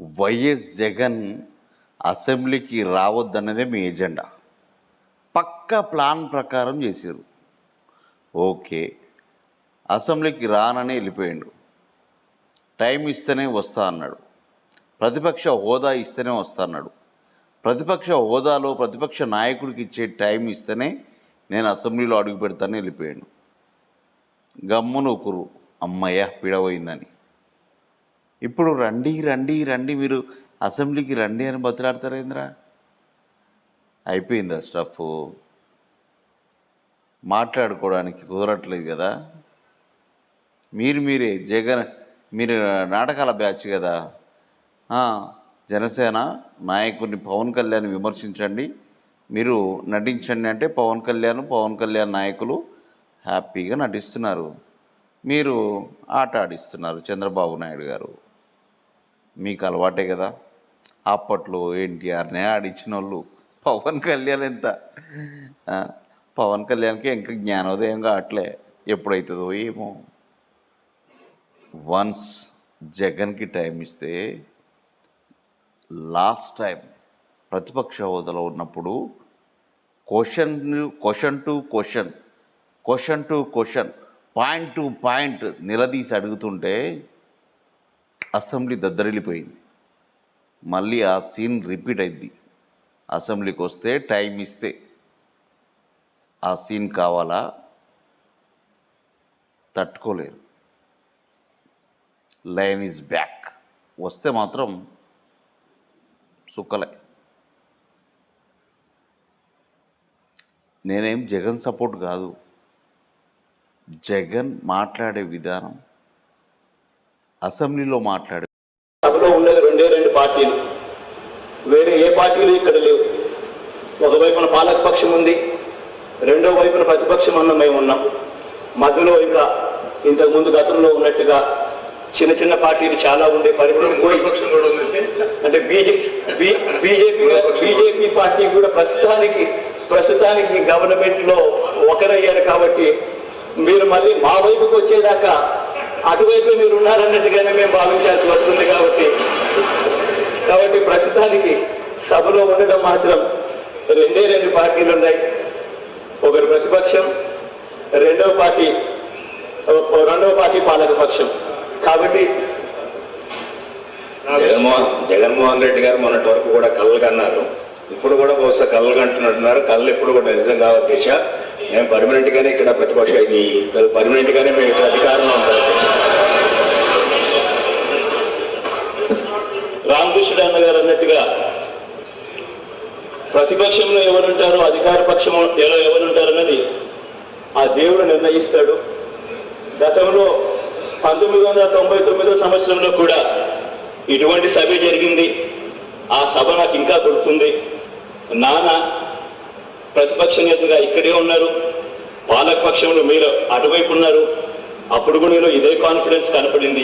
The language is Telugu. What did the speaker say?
వైఎస్ జగన్ అసెంబ్లీకి రావద్దన్నదే మీ ఎజెండా. పక్క ప్లాన్ ప్రకారం చేశారు ఓకే అసెంబ్లీకి రానని వెళ్ళిపోయాడు. టైం ఇస్తేనే వస్తా అన్నాడు. ప్రతిపక్ష హోదా ఇస్తేనే వస్తా అన్నాడు. ప్రతిపక్ష హోదాలో ప్రతిపక్ష నాయకుడికి ఇచ్చే టైం ఇస్తేనే నేను అసెంబ్లీలో అడుగు పెడతానని వెళ్ళిపోయాను గమ్మున ఒకరు అమ్మయ్య పిడవైందని ఇప్పుడు రండి రండి రండి మీరు అసెంబ్లీకి రండి అని బతిలాడతారేంద్రా అయిపోయిందా స్టఫ్? మాట్లాడుకోవడానికి కుదరట్లేదు కదా? మీరు మీరే జగన్ మీరు నాటకాల బ్యాచ్ కదా? జనసేన నాయకుడిని పవన్ కళ్యాణ్ విమర్శించండి. మీరు నటించండి అంటే పవన్ కళ్యాణ్ పవన్ కళ్యాణ్ నాయకులు హ్యాపీగా నటిస్తున్నారు. మీరు ఆట ఆడిస్తున్నారు చంద్రబాబు నాయుడు గారు. మీకు అలవాటే కదా. అప్పట్లో ఎన్టీఆర్నే ఆడించిన వాళ్ళు పవన్ కళ్యాణ్ ఎంత? పవన్ కళ్యాణ్కి ఇంకా జ్ఞానోదయం కావట్లే. ఎప్పుడవుతుందో ఏమో. వన్స్ జగన్కి టైం ఇస్తే లాస్ట్ టైం ప్రతిపక్ష హోదాలో ఉన్నప్పుడు question question to question question to question point to point నిలదీసి అడుగుతుంటే అసెంబ్లీ దద్దరిల్లిపోయింది. మళ్ళీ ఆ సీన్ రిపీట్ అయింది అసెంబ్లీకి వస్తే టైం ఇస్తే. ఆ సీన్ కావాలా? తట్టుకోలేరు. Line is back. వస్తే మాత్రం సుక్కలే. నేనేం జగన్ సపోర్ట్ కాదు. జగన్ మాట్లాడే విధానం అసెంబ్లీలో మాట్లాడే. సభలో ఉన్నది రెండే రెండు పార్టీలు. వేరే ఏ పార్టీలు ఇక్కడ లేవు. ఒకవైపున పాలక పక్షం ఉంది. రెండో వైపున ప్రతిపక్షం అన్న మేము ఉన్నాం. మధ్యలో ఇంకా ఇంతకు ముందు గతంలో ఉన్నట్టుగా చిన్న చిన్న పార్టీలు చాలా ఉండే పరిస్థితి పోయి అంటే బీజేపీ బీజేపీ బీజేపీ పార్టీ కూడా ప్రస్తుతానికి ప్రస్తుతానికి గవర్నమెంట్లో ఒకరయ్యారు కాబట్టి మీరు మళ్ళీ మా వైపుకి వచ్చేదాకా అటువైపు మీరు ఉన్నారన్నట్టుగానే మేము భావించాల్సి వస్తుంది కాబట్టి. కాబట్టి ప్రస్తుతానికి సభలో ఉండడం మాత్రం రెండే రెండు పార్టీలు ఉన్నాయి. ఒకరు ప్రతిపక్షం రెండవ పార్టీ రెండవ పార్టీ పాలక పక్షం. కాబట్టి జగన్మోహన్ జగన్మోహన్ రెడ్డి గారు మొన్నటి వరకు కూడా కళ్ళు కన్నారు. ఇప్పుడు కూడా బహుశా కళ్ళు కంటున్నట్టున్నారు. కళ్ళు ఎప్పుడు కూడా నిజం కావాలి దిశ. మేము పర్మనెంట్ గానే ఇక్కడ ప్రతిపక్ష ఇది పర్మనెంట్గానే మేము ఇక్కడ అధికారంలో ఉంటాం. రామకృష్ణుడు అన్నగారు అన్నట్టుగా ప్రతిపక్షంలో ఎవరుంటారు అధికార పక్షంలో ఎవరుంటారు అన్నది ఆ దేవుడు నిర్ణయిస్తాడు. గతంలో పంతొమ్మిది వందల తొంభై తొమ్మిదో సంవత్సరంలో కూడా ఇటువంటి సభ జరిగింది. ఆ సభ నాకు ఇంకా గుర్తుంది. నాన్న ప్రతిపక్ష నేతగా ఇక్కడే ఉన్నారు. పాలక పక్షంలో మీరు అటువైపు ఉన్నారు. అప్పుడు కూడా ఇదే కాన్ఫిడెన్స్ కనపడింది.